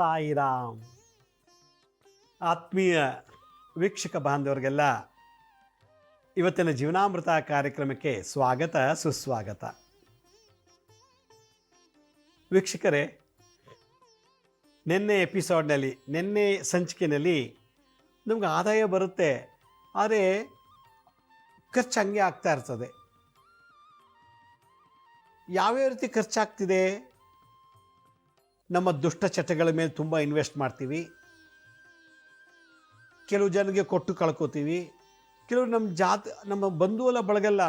ಸಾಯಿರಾಮ್. ಆತ್ಮೀಯ ವೀಕ್ಷಕ ಬಾಂಧವರಿಗೆಲ್ಲ, ಇವತ್ತಿನ ಜೀವನಾಮೃತ ಕಾರ್ಯಕ್ರಮಕ್ಕೆ ಸ್ವಾಗತ, ಸುಸ್ವಾಗತ. ವೀಕ್ಷಕರೇ, ನಿನ್ನೆ ಎಪಿಸೋಡ್ನಲ್ಲಿ, ನಿನ್ನೆ ಸಂಚಿಕೆಯಲ್ಲಿ ನಮ್ಗೆ ಆದಾಯ ಬರುತ್ತೆ, ಆದರೆ ಖರ್ಚು ಹಂಗೆ ಆಗ್ತಾ ಇರ್ತದೆ. ಯಾವ್ಯಾವ ರೀತಿ ಖರ್ಚಾಗ್ತಿದೆ? ನಮ್ಮ ದುಷ್ಟ ಚಟಗಳ ಮೇಲೆ ತುಂಬ ಇನ್ವೆಸ್ಟ್ ಮಾಡ್ತೀವಿ. ಕೆಲವು ಜನಗೆ ಕೊಟ್ಟು ಕಳ್ಕೊತೀವಿ. ಕೆಲವು ನಮ್ಮ ಜಾತಿ, ನಮ್ಮ ಬಂಧುವಲ್ಲ ಬಳಗಲ್ಲ,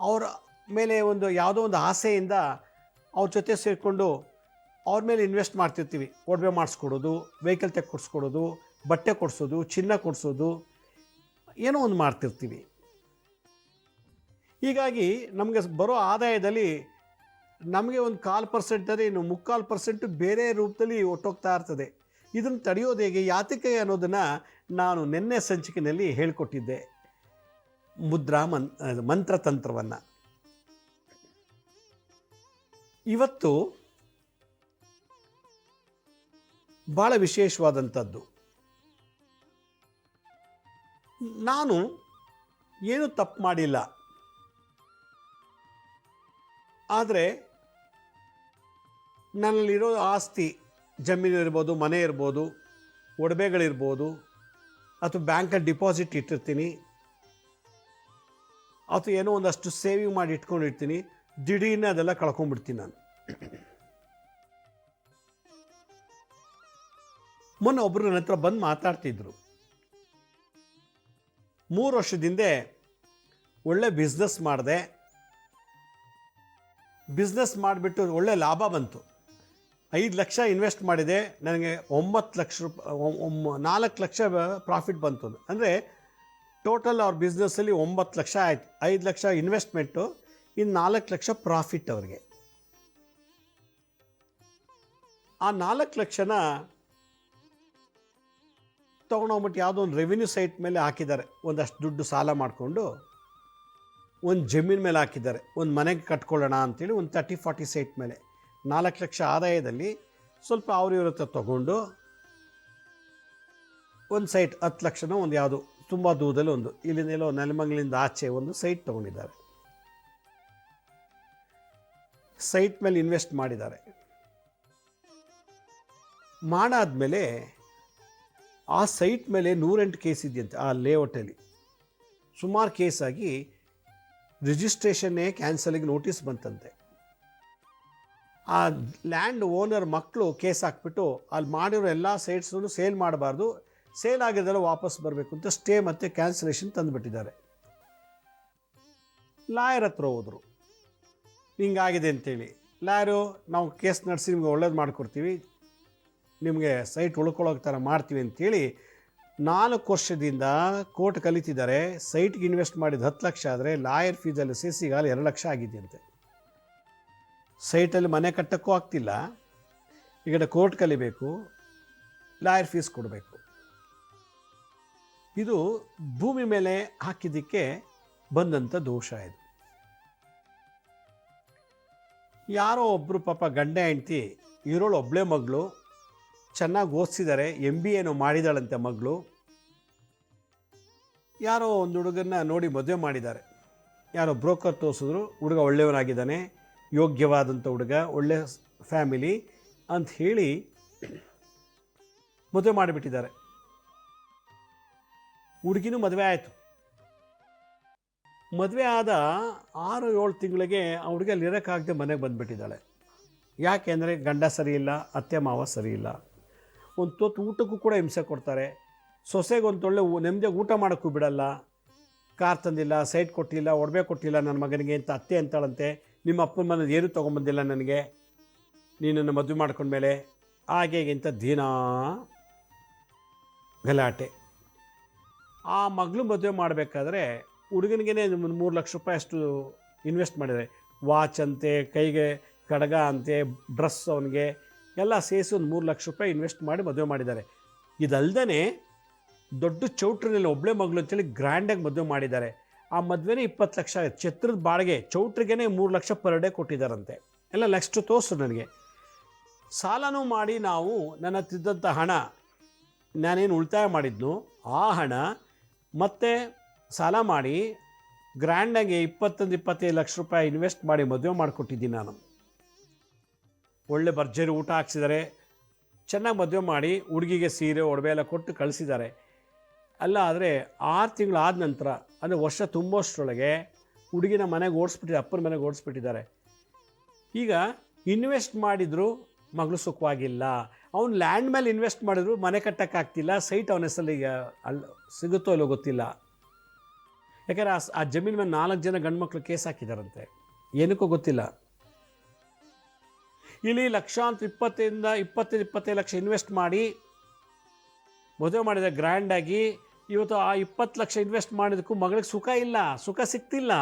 ಅವರ ಮೇಲೆ ಒಂದು ಯಾವುದೋ ಒಂದು ಆಸೆಯಿಂದ ಅವ್ರ ಜೊತೆ ಸೇರಿಕೊಂಡು ಅವ್ರ ಮೇಲೆ ಇನ್ವೆಸ್ಟ್ ಮಾಡ್ತಿರ್ತೀವಿ. ಒಡವೆ ಮಾಡಿಸ್ಕೊಡೋದು ವೆಹಿಕಲ್ ತೆಗೆ ಕೊಡಿಸ್ಕೊಡೋದು ಬಟ್ಟೆ ಕೊಡಿಸೋದು, ಚಿನ್ನ ಕೊಡಿಸೋದು, ಏನೋ ಒಂದು ಮಾಡ್ತಿರ್ತೀವಿ. ಹೀಗಾಗಿ ನಮಗೆ ಬರೋ ಆದಾಯದಲ್ಲಿ ನಮಗೆ ಒಂದು ಕಾಲು ಪರ್ಸೆಂಟ್ ಅಂದರೆ ಇನ್ನು ಮುಕ್ಕಾಲು ಪರ್ಸೆಂಟು ಬೇರೆ ರೂಪದಲ್ಲಿ ಒಟ್ಟೋಗ್ತಾ ಇರ್ತದೆ. ಇದನ್ನು ತಡೆಯೋದು ಹೇಗೆ ಯಾತಕ್ಕೆ ಅನ್ನೋದನ್ನು ನಾನು ನಿನ್ನೆ ಸಂಚಿಕೆಯಲ್ಲಿ ಹೇಳಿಕೊಟ್ಟಿದ್ದೆ. ಮುದ್ರಾ ಮನ್ ಮಂತ್ರತಂತ್ರವನ್ನು. ಇವತ್ತು ಭಾಳ ವಿಶೇಷವಾದಂಥದ್ದು. ನಾನು ಏನು ತಪ್ಪು ಮಾಡಿಲ್ಲ. ಆದರೆ ನನ್ನಲ್ಲಿರೋ ಆಸ್ತಿ, ಜಮೀನು ಇರ್ಬೋದು, ಮನೆ ಇರ್ಬೋದು, ಒಡವೆಗಳಿರ್ಬೋದು, ಅಥವಾ ಬ್ಯಾಂಕಲ್ಲಿ ಡಿಪಾಸಿಟ್ ಇಟ್ಟಿರ್ತೀನಿ, ಅಥವಾ ಏನೋ ಒಂದಷ್ಟು ಸೇವಿಂಗ್ ಮಾಡಿ ಇಟ್ಕೊಂಡಿರ್ತೀನಿ, ದಿಢೀರ್ನ ಅದೆಲ್ಲ ಕಳ್ಕೊಂಡ್ಬಿಡ್ತೀನಿ ನಾನು. ಮೊನ್ನೆ ಒಬ್ಬರು ನನ್ನ ಹತ್ರ ಬಂದು ಮಾತಾಡ್ತಿದ್ರು. ಮೂರು ವರ್ಷದಿಂದೆ ಒಳ್ಳೆ ಬಿಸ್ನೆಸ್ ಮಾಡಿದೆ. ಬಿಸ್ನೆಸ್ ಮಾಡಿಬಿಟ್ಟು ಒಳ್ಳೆ ಲಾಭ ಬಂತು. ಐದು ಲಕ್ಷ ಇನ್ವೆಸ್ಟ್ ಮಾಡಿದೆ, ನನಗೆ ಒಂಬತ್ತು ಲಕ್ಷ ರೂಪಾಯಿ ನಾಲ್ಕು ಲಕ್ಷ ಪ್ರಾಫಿಟ್ ಬಂತು ಅಂದರೆ ಟೋಟಲ್ ಅವ್ರ ಬಿಸ್ನೆಸ್ಸಲ್ಲಿ ಒಂಬತ್ತು ಲಕ್ಷ ಆಯಿತು, ಐದು ಲಕ್ಷ ಇನ್ವೆಸ್ಟ್ಮೆಂಟು ಇನ್ನು ನಾಲ್ಕು ಲಕ್ಷ ಪ್ರಾಫಿಟ್ ಅವ್ರಿಗೆ. ಆ ನಾಲ್ಕು ಲಕ್ಷನ ತೊಗೊಂಡೋಗ್ಬಿಟ್ಟು ಯಾವುದೋ ಒಂದು ರೆವಿನ್ಯೂ ಸೈಟ್ ಮೇಲೆ ಹಾಕಿದ್ದಾರೆ. ಒಂದಷ್ಟು ದುಡ್ಡು ಸಾಲ ಮಾಡಿಕೊಂಡು ಒಂದು ಜಮೀನ್ ಮೇಲೆ ಹಾಕಿದ್ದಾರೆ. ಒಂದು ಮನೆಗೆ ಕಟ್ಕೊಳ್ಳೋಣ ಅಂತೇಳಿ ಒಂದು ತರ್ಟಿ ಫಾರ್ಟಿ ಸೈಟ್ ಮೇಲೆ. ನಾಲ್ಕು ಲಕ್ಷ ಆದಾಯದಲ್ಲಿ ಸ್ವಲ್ಪ ಅವ್ರ ಇವ್ರ ಹತ್ರ ತೊಗೊಂಡು ಒಂದು ಸೈಟ್ ಹತ್ತು ಲಕ್ಷನೋ ಒಂದು ಯಾವುದು ತುಂಬ ದೂರದಲ್ಲಿ ಒಂದು ಇಲ್ಲಿಂದೆಲ್ಲೋ ನೆಲಮಂಗ್ಲಿಂದ ಆಚೆ ಒಂದು ಸೈಟ್ ತೊಗೊಂಡಿದ್ದಾರೆ. ಸೈಟ್ ಮೇಲೆ ಇನ್ವೆಸ್ಟ್ ಮಾಡಿದ್ದಾರೆ. ಮಾಡಾದ್ಮೇಲೆ ಆ ಸೈಟ್ ಮೇಲೆ ನೂರೆಂಟು ಕೇಸ್ ಇದೆಯಂತೆ ಆ ಲೇಔಟಲ್ಲಿ ಸುಮಾರು ಕೇಸಾಗಿ ರಿಜಿಸ್ಟ್ರೇಷನ್ನೇ ಕ್ಯಾನ್ಸಲಿಗೆ ನೋಟಿಸ್ ಬಂತಂತೆ. ಆ ಲ್ಯಾಂಡ್ ಓನರ್ ಮಕ್ಕಳು ಕೇಸ್ ಹಾಕ್ಬಿಟ್ಟು ಅಲ್ಲಿ ಮಾಡಿರೋ ಎಲ್ಲ ಸೈಟ್ಸನ್ನು ಸೇಲ್ ಮಾಡಬಾರ್ದು. ಸೇಲ್ ಆಗಿದ್ದೆಲ್ಲ ವಾಪಸ್ ಬರಬೇಕು ಅಂತ ಸ್ಟೇ ಮತ್ತು ಕ್ಯಾನ್ಸಲೇಷನ್ ತಂದುಬಿಟ್ಟಿದ್ದಾರೆ. ಲಾಯರ್ ಹತ್ರ ಹೋದರು. ಹಿಂಗಾಗಿದೆ ಅಂತೇಳಿ. ಲಾಯರು, ನಾವು ಕೇಸ್ ನಡೆಸಿ ನಿಮ್ಗೆ ಒಳ್ಳೇದು ಮಾಡಿಕೊಡ್ತೀವಿ. ನಿಮಗೆ ಸೈಟ್ ಉಳ್ಕೊಳ್ಳೋಕೆ ಥರ ಮಾಡ್ತೀವಿ ಅಂತೇಳಿ ನಾಲ್ಕು ವರ್ಷದಿಂದ ಕೋರ್ಟ್ ಕಲಿತಿದ್ದಾರೆ. ಸೈಟ್ಗೆ ಇನ್ವೆಸ್ಟ್ ಮಾಡಿದ ಹತ್ತು ಲಕ್ಷ ಆದರೆ ಲಾಯರ್ ಫೀಸಲ್ಲಿ ಸೇಸಿಗಾಲ ಎರಡು ಲಕ್ಷ ಆಗಿದೆಯಂತೆ. ಸೈಟಲ್ಲಿ ಮನೆ ಕಟ್ಟೋಕ್ಕೂ ಆಗ್ತಿಲ್ಲ. ಈ ಕಡೆ ಕೋರ್ಟ್ ಕಲಿಬೇಕು, ಲಾಯರ್ ಫೀಸ್ ಕೊಡಬೇಕು. ಇದು ಭೂಮಿ ಮೇಲೆ ಹಾಕಿದ್ದಕ್ಕೆ ಬಂದಂಥ ದೋಷ ಇದು. ಯಾರೋ ಒಬ್ಬರು ಪಾಪ ಗಂಡ, ಹೆಂಡ್ತಿ ಇರೋಳು ಒಬ್ಬಳೇ ಮಗಳು, ಚೆನ್ನಾಗಿ ಓದಿಸಿದ್ದಾರೆ ಎಂ ಬಿ ಏನೋ ಮಾಡಿದಾಳಂತೆ ಮಗಳು. ಯಾರೋ ಒಂದು ಹುಡುಗನ್ನ ನೋಡಿ ಮದುವೆ ಮಾಡಿದ್ದಾರೆ. ಯಾರೋ ಬ್ರೋಕರ್ ತೋರಿಸಿದ್ರು, ಹುಡುಗ ಒಳ್ಳೆಯವನಾಗಿದ್ದಾನೆ. ಯೋಗ್ಯವಾದಂಥ ಹುಡುಗ, ಒಳ್ಳೆ ಫ್ಯಾಮಿಲಿ ಅಂತ ಹೇಳಿ ಮದುವೆ ಮಾಡಿಬಿಟ್ಟಿದ್ದಾರೆ. ಹುಡುಗಿನೂ ಮದುವೆ ಆಯಿತು. ಮದುವೆ ಆದ ಆರು ಏಳು ತಿಂಗಳಿಗೆ ಆ ಹುಡುಗಿ ಅಲ್ಲಿ ಇರೋಕ್ಕಾಗದೆ ಮನೆಗೆ ಬಂದುಬಿಟ್ಟಿದ್ದಾಳೆ. ಯಾಕೆ ಅಂದರೆ ಗಂಡ ಇಲ್ಲ, ಅತ್ತೆ ಮಾವ ಸರಿ ಇಲ್ಲ. ಒಂದು ತೊತ್ತು ಊಟಕ್ಕೂ ಕೂಡ ಹಿಂಸೆ ಕೊಡ್ತಾರೆ. ಸೊಸೆಗೆ ಒಂದು ಒಳ್ಳೆ ನೆಮ್ಮದಿಯಾಗಿ ಊಟ ಮಾಡೋಕ್ಕೂ ಬಿಡಲ್ಲ. ಕಾರ್ ತಂದಿಲ್ಲ, ಸೈಟ್ ಕೊಟ್ಟಿಲ್ಲ, ಒಡವೆ ಕೊಟ್ಟಿಲ್ಲ ನನ್ನ ಮಗನಿಗೆ ಅಂತ ಅತ್ತೆ ಅಂತಾಳಂತೆ. ನಿಮ್ಮ ಅಪ್ಪನ ಮನೇದು ಏನೂ ತೊಗೊಂಬಂದಿಲ್ಲ ನನಗೆ. ನೀನನ್ನು ಮದುವೆ ಮಾಡ್ಕೊಂಡ್ಮೇಲೆ ಹಾಗೆ ಇಂಥ ದಿನಾ ಗಲಾಟೆ. ಆ ಮಗಳು ಮದುವೆ ಮಾಡಬೇಕಾದ್ರೆ ಹುಡುಗನಿಗೆ ಒಂದು ಮೂರು ಲಕ್ಷ ರೂಪಾಯಿ ಅಷ್ಟು ಇನ್ವೆಸ್ಟ್ ಮಾಡಿದ್ದಾರೆ. ವಾಚ್ ಅಂತೆ, ಕೈಗೆ ಕಡಗ ಅಂತೆ ಡ್ರೆಸ್ ಅವನಿಗೆ ಎಲ್ಲ ಸೇರಿಸಿ ಒಂದು ಮೂರು ಲಕ್ಷ ರೂಪಾಯಿ ಇನ್ವೆಸ್ಟ್ ಮಾಡಿ ಮದುವೆ ಮಾಡಿದ್ದಾರೆ. ಇದಲ್ದೇ ದೊಡ್ಡ ಚೌಟ್ರಿನಲ್ಲಿ ಒಬ್ಬಳೆ ಮಗಳು ಅಂತೇಳಿ ಗ್ರ್ಯಾಂಡಾಗಿ ಮದುವೆ ಮಾಡಿದ್ದಾರೆ. ಆ ಮದುವೆನೇ ಇಪ್ಪತ್ತು ಲಕ್ಷ ಆಗುತ್ತೆ. ಛತ್ರದ ಬಾಡಿಗೆ ಚೌಟ್ರಿಗೆನೇ ಮೂರು ಲಕ್ಷ ಪರ್ ಡೇ ಕೊಟ್ಟಿದ್ದಾರಂತೆ. ಎಲ್ಲ ನೆಕ್ಸ್ಟ್ ತೋರಿಸು ನನಗೆ. ಸಾಲನೂ ಮಾಡಿ ನಾವು ನನ್ನ ತಿದ್ದಂಥ ಹಣ, ನಾನೇನು ಉಳಿತಾಯ ಮಾಡಿದ್ನು ಆ ಹಣ ಮತ್ತೆ ಸಾಲ ಮಾಡಿ ಗ್ರ್ಯಾಂಡಾಗಿ ಇಪ್ಪತ್ತೊಂದು, ಇಪ್ಪತ್ತೈದು ಲಕ್ಷ ರೂಪಾಯಿ ಇನ್ವೆಸ್ಟ್ ಮಾಡಿ ಮದುವೆ ಮಾಡಿಕೊಟ್ಟಿದ್ದೀನಿ ನಾನು. ಒಳ್ಳೆ ಭರ್ಜರಿ ಊಟ ಹಾಕ್ಸಿದ್ದಾರೆ. ಚೆನ್ನಾಗಿ ಮದುವೆ ಮಾಡಿ ಹುಡುಗಿಗೆ ಸೀರೆ, ಒಡವೆ ಎಲ್ಲ ಕೊಟ್ಟು ಕಳಿಸಿದ್ದಾರೆ. ಅಲ್ಲ, ಆದರೆ ಆರು ತಿಂಗಳಾದ ನಂತರ, ಅಂದರೆ ವರ್ಷ ತುಂಬೋಷ್ಟರೊಳಗೆ ಹುಡುಗಿನ ಮನೆಗೆ ಓಡಿಸ್ಬಿಟ್ಟಿದ್ದಾರೆ ಅಪ್ಪನ ಮನೆಗೆ ಓಡಿಸ್ಬಿಟ್ಟಿದ್ದಾರೆ. ಈಗ ಇನ್ವೆಸ್ಟ್ ಮಾಡಿದರೂ ಮಗಳು ಸುಖವಾಗಿಲ್ಲ. ಅವ್ನು ಲ್ಯಾಂಡ್ ಮೇಲೆ ಇನ್ವೆಸ್ಟ್ ಮಾಡಿದ್ರು ಮನೆ ಕಟ್ಟೋಕ್ಕಾಗ್ತಿಲ್ಲ ಸೈಟ್ ಅವನ ಹೆಸರಲ್ಲಿ, ಈಗ ಅಲ್ಲಿ ಸಿಗುತ್ತೋ ಇಲ್ಲೋ ಗೊತ್ತಿಲ್ಲ. ಯಾಕಂದರೆ ಆ ಆ ಜಮೀನ್ ಮೇಲೆ ನಾಲ್ಕು ಜನ ಗಂಡು ಕೇಸ್ ಹಾಕಿದಾರಂತೆ. ಏನಕ್ಕೂ ಗೊತ್ತಿಲ್ಲ. ಇಲ್ಲಿ ಲಕ್ಷಾಂತರ ಇಪ್ಪತ್ತರಿಂದ ಇಪ್ಪತ್ತೈದು ಇಪ್ಪತ್ತೈದು ಲಕ್ಷ ಇನ್ವೆಸ್ಟ್ ಮಾಡಿ ಮದುವೆ ಮಾಡಿದ ಗ್ರ್ಯಾಂಡಾಗಿ ಇವತ್ತು ಆ ಇಪ್ಪತ್ತು ಲಕ್ಷ ಇನ್ವೆಸ್ಟ್ ಮಾಡಿದಕ್ಕೂ ಮಗಳಿಗೆ ಸುಖ ಇಲ್ಲ, ಸುಖ ಸಿಗ್ತಿಲ್ಲ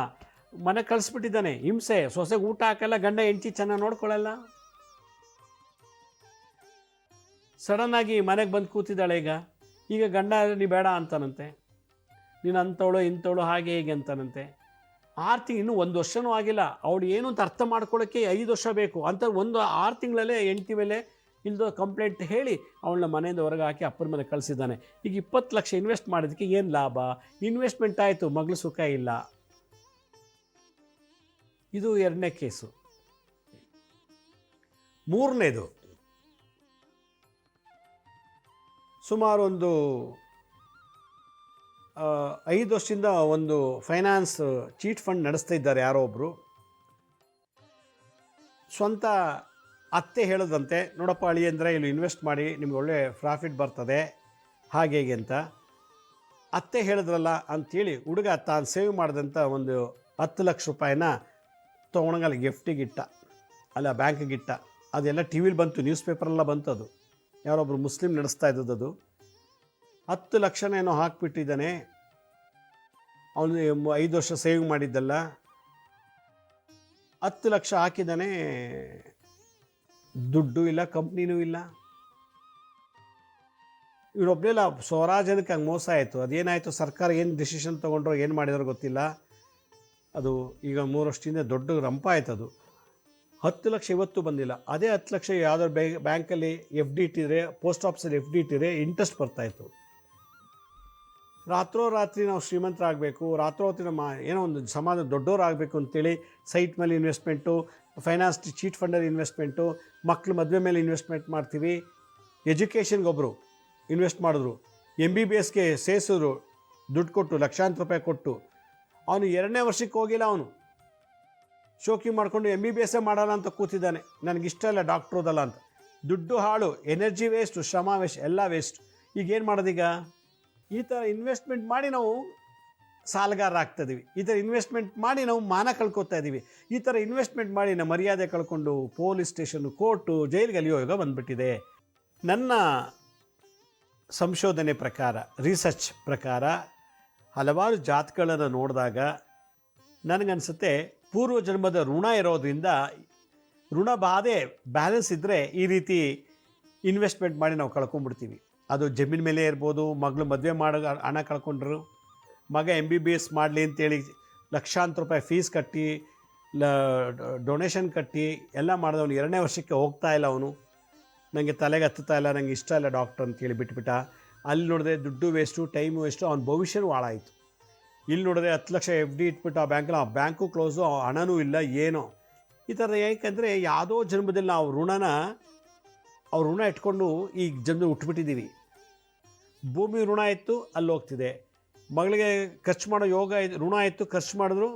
ಮನೆ ಕಳಿಸ್ಬಿಟ್ಟಿದ್ದಾನೆ, ಹಿಂಸೆ, ಸೊಸೆಗೆ ಊಟ ಹಾಕಲ್ಲ, ಗಂಡ, ಹೆಂಡತಿ ಚೆನ್ನಾಗಿ ನೋಡ್ಕೊಳ್ಳಲ್ಲ ಸಡನ್ನಾಗಿ ಮನೆಗೆ ಬಂದು ಕೂತಿದ್ದಾಳೆ ಈಗ. ಈಗ ಗಂಡ, ನೀ ಬೇಡ ಅಂತಾನಂತೆ. ನೀನು ಅಂಥವಳು, ಇಂಥವಳು, ಹಾಗೆ ಹೀಗೆ ಅಂತಾನಂತೆ. ಆರು ತಿಂಗಳು ಇನ್ನೂ ಒಂದು ವರ್ಷನೂ ಆಗಿಲ್ಲ. ಅವಳು ಏನು ಅಂತ ಅರ್ಥ ಮಾಡ್ಕೊಳ್ಳೋಕ್ಕೆ ಐದು ವರ್ಷ ಬೇಕು. ಅಂತ ಒಂದು ಆರು ತಿಂಗಳಲ್ಲೇ ಹೆಂಡ್ತಿ ಮೇಲೆ ಇಲ್ದೋ ಕಂಪ್ಲೇಂಟ್ ಹೇಳಿ ಅವಳನ್ನ ಮನೆಯಿಂದ ಹೊರಗೆ ಹಾಕಿ ಅಪ್ಪನ ಮನೆ ಕಳಿಸಿದ್ದಾನೆ. ಈಗ ಇಪ್ಪತ್ತು ಲಕ್ಷ ಇನ್ವೆಸ್ಟ್ ಮಾಡೋದಕ್ಕೆ ಏನು ಲಾಭ? ಇನ್ವೆಸ್ಟ್ಮೆಂಟ್ ಆಯಿತು, ಮಗಳು ಸುಖ ಇಲ್ಲ. ಇದು ಎರಡನೇ ಕೇಸು. ಮೂರನೇದು. ಸುಮಾರು ಒಂದು ಐದು ವರ್ಷದಿಂದ ಒಂದು ಫೈನಾನ್ಸ್ ಚೀಟ್ ಫಂಡ್ ನಡೆಸ್ತಾ ಇದ್ದಾರೆ ಯಾರೋ ಒಬ್ಬರು ಸ್ವಂತ ಅತ್ತೆ ಹೇಳೋದಂತೆ, ನೋಡಪ್ಪ ಅಳಿ ಅಂದರೆ ಇಲ್ಲಿ ಇನ್ವೆಸ್ಟ್ ಮಾಡಿ ನಿಮ್ಗೆ ಒಳ್ಳೆ ಪ್ರಾಫಿಟ್ ಬರ್ತದೆ, ಹಾಗೆ ಹೇಗೆ ಅಂತ. ಅತ್ತೆ ಹೇಳಿದ್ರಲ್ಲ ಅಂಥೇಳಿ ಹುಡುಗ ತಾನು ಸೇವ್ ಮಾಡಿದಂಥ ಒಂದು ಹತ್ತು ಲಕ್ಷ ರೂಪಾಯಿನ ತೊಗೊಂಡಂಗಲ್ಲಿ ಗಿಫ್ಟಿಗೆ ಗಿಫ್ಟಿಗಿಟ್ಟ ಅಲ್ಲ ಬ್ಯಾಂಕಿಗೆ ಇಟ್ಟ. ಅದೆಲ್ಲ ಟಿ ವಿಲಿ ಬಂತು ನ್ಯೂಸ್ ಪೇಪರೆಲ್ಲ ಬಂತು ಅದು. ಯಾರೊಬ್ಬರು ಮುಸ್ಲಿಂ ನಡೆಸ್ತಾ ಇದ್ದದ್ದು ಅದು. ಹತ್ತು ಲಕ್ಷನೇನೋ ಹಾಕ್ಬಿಟ್ಟಿದ್ದಾನೆ. ಅವನು ಐದು ವರ್ಷ ಸೇವಿಂಗ್ ಮಾಡಿದ್ದಲ್ಲ. ಹತ್ತು ಲಕ್ಷ ಹಾಕಿದ್ದಾನೆ ದುಡ್ಡು ಇಲ್ಲ, ಕಂಪ್ನಿನೂ ಇಲ್ಲ. ಇವರೊಬ್ಬರೆಲ್ಲ ಸ್ವರಾಜನಕ್ಕೆ ಹಂಗೆ ಮೋಸ ಆಯಿತು. ಅದೇನಾಯಿತು? ಸರ್ಕಾರ ಏನು ಡಿಸಿಷನ್ ತೊಗೊಂಡ್ರೋ, ಏನು ಮಾಡಿದ್ರೋ ಗೊತ್ತಿಲ್ಲ. ಅದು ಈಗ ಮೂರು ವರ್ಷದಿಂದ ದೊಡ್ಡ ರಂಪ ಆಯ್ತು ಅದು. ಹತ್ತು ಲಕ್ಷ ಇವತ್ತು ಬಂದಿಲ್ಲ. ಅದೇ ಹತ್ತು ಲಕ್ಷ ಯಾವುದಾದ್ರು ಬ್ಯಾಂಕ್ ಬ್ಯಾಂಕಲ್ಲಿ ಎಫ್ ಡಿ ಇಟ್ಟಿದ್ರೆ ಪೋಸ್ಟ್ ಆಫೀಸಲ್ಲಿ ಎಫ್ ಡಿ ಇಟ್ಟಿದ್ರೆ ಇಂಟ್ರೆಸ್ಟ್ ಬರ್ತಾಯಿತ್ತು ರಾತ್ರೋರಾತ್ರಿ ನಾವು ಶ್ರೀಮಂತರಾಗಬೇಕು ರಾತ್ರೋರಾತ್ರಿ ನಮ್ಮ ಏನೋ ಒಂದು ಸಮಾಜ ದೊಡ್ಡವರಾಗಬೇಕು ಅಂತೇಳಿ ಸೈಟ್ ಮೇಲೆ ಇನ್ವೆಸ್ಟ್ಮೆಂಟು ಫೈನಾನ್ಸ್ ಚೀಟ್ ಫಂಡಲ್ಲಿ ಇನ್ವೆಸ್ಟ್ಮೆಂಟು ಮಕ್ಕಳು ಮದುವೆ ಮೇಲೆ ಇನ್ವೆಸ್ಟ್ಮೆಂಟ್ ಮಾಡ್ತೀವಿ. ಎಜುಕೇಷನ್ಗೆ ಒಬ್ಬರು ಇನ್ವೆಸ್ಟ್ ಮಾಡಿದ್ರು. ಎಂ ಬಿ ಬಿ ಎಸ್ಗೆ ಸೇರಿಸಿದ್ರು, ದುಡ್ಡು ಕೊಟ್ಟು, ಲಕ್ಷಾಂತರ ರೂಪಾಯಿ ಕೊಟ್ಟು. ಅವನು ಎರಡನೇ ವರ್ಷಕ್ಕೆ ಹೋಗಿಲ್ಲ ಅವನು. ಶೋಕಿ ಮಾಡಿಕೊಂಡು ಎಂ ಬಿ ಬಿ ಎಸ್ಸೇ ಮಾಡಲ್ಲ ಅಂತ ಕೂತಿದ್ದಾನೆ. ನನಗಿಷ್ಟ ಇಲ್ಲ ಡಾಕ್ಟ್ರ್ ಓದಲ್ಲ ಅಂತ. ದುಡ್ಡು ಹಾಳು ಎನರ್ಜಿ ವೇಸ್ಟು ಶ್ರಮ ವೇಸ್ಟ್ ಎಲ್ಲ ವೇಸ್ಟ್ ಈಗ ಏನು ಮಾಡೋದೀಗ? ಈ ಥರ ಇನ್ವೆಸ್ಟ್ಮೆಂಟ್ ಮಾಡಿ ನಾವು ಸಾಲಗಾರ ಆಗ್ತಾಯಿದ್ದೀವಿ ಈ ಥರ ಇನ್ವೆಸ್ಟ್ಮೆಂಟ್ ಮಾಡಿ ನಾವು ಮಾನ ಕಳ್ಕೊತಾ ಇದ್ದೀವಿ ಈ ಥರ ಇನ್ವೆಸ್ಟ್ಮೆಂಟ್ ಮಾಡಿ ನಮ್ಮ ಮರ್ಯಾದೆ ಕಳ್ಕೊಂಡು ಪೊಲೀಸ್ ಸ್ಟೇಷನ್ ಕೋರ್ಟು ಜೈಲಿಗೆ ಅಲಿಯೋ ಯೋಗ ಬಂದ್ಬಿಟ್ಟಿದೆ. ನನ್ನ ಸಂಶೋಧನೆ ಪ್ರಕಾರ ರಿಸರ್ಚ್ ಪ್ರಕಾರ ಹಲವಾರು ಜಾತಗಳನ್ನು ನೋಡಿದಾಗ ನನಗನ್ಸುತ್ತೆ ಪೂರ್ವ ಜನ್ಮದ ಋಣ ಇರೋದ್ರಿಂದ ಋಣ ಬಾಧೆ ಬ್ಯಾಲೆನ್ಸ್ ಇದ್ದರೆ ಈ ರೀತಿ ಇನ್ವೆಸ್ಟ್ಮೆಂಟ್ ಮಾಡಿ ನಾವು ಕಳ್ಕೊಂಡ್ಬಿಡ್ತೀವಿ. ಅದು ಜಮೀನ್ ಮೇಲೆ ಇರ್ಬೋದು, ಮಗಳು ಮದುವೆ ಮಾಡೋ ಹಣ ಕಳ್ಕೊಂಡ್ರು, ಮಗ ಎಂ ಬಿ ಬಿ ಎಸ್ ಮಾಡಲಿ ಅಂತೇಳಿ ಲಕ್ಷಾಂತರ ರೂಪಾಯಿ ಫೀಸ್ ಕಟ್ಟಿ, ಲ ಡೊನೇಷನ್ ಕಟ್ಟಿ ಎಲ್ಲ ಮಾಡಿದವನು. ಎರಡನೇ ವರ್ಷಕ್ಕೆ ಹೋಗ್ತಾ ಇಲ್ಲ ಅವನು. ನನಗೆ ತಲೆಗೆ ಹತ್ತುತ್ತಾ ಇಲ್ಲ ನನಗೆ ಇಷ್ಟ ಇಲ್ಲ ಡಾಕ್ಟರ್ ಅಂತೇಳಿ ಬಿಟ್ಬಿಟ್ಟ. ಅಲ್ಲಿ ನೋಡಿದ್ರೆ ದುಡ್ಡು ವೇಸ್ಟು ಟೈಮು ವೇಸ್ಟು ಅವ್ನ ಭವಿಷ್ಯನೂ ಹಾಳಾಯಿತು. ಇಲ್ಲಿ ನೋಡಿದ್ರೆ ಹತ್ತು ಲಕ್ಷ ಎಫ್ ಡಿ ಇಟ್ಬಿಟ್ಟು ಆ ಬ್ಯಾಂಕಲ್ಲಿ ಆ ಬ್ಯಾಂಕು ಕ್ಲೋಸು ಹಣನೂ ಇಲ್ಲ, ಏನೋ. ಈ ಥರ ಏಕೆಂದರೆ ಯಾವುದೋ ಜನ್ಮದಲ್ಲಿ ನಾವು ಋಣನ, ಅವ್ರ ಋಣ ಇಟ್ಕೊಂಡು ಈ ಜನ್ಮ ಉಟ್ಬಿಟ್ಟಿದ್ದೀವಿ ಭೂಮಿ ಋಣ ಇತ್ತು, ಅಲ್ಲಿ ಹೋಗ್ತಿದೆ. ಮಗಳಿಗೆ ಖರ್ಚು ಮಾಡೋ ಯೋಗ ಋಣ ಇತ್ತು, ಖರ್ಚು ಮಾಡಿದ್ರು,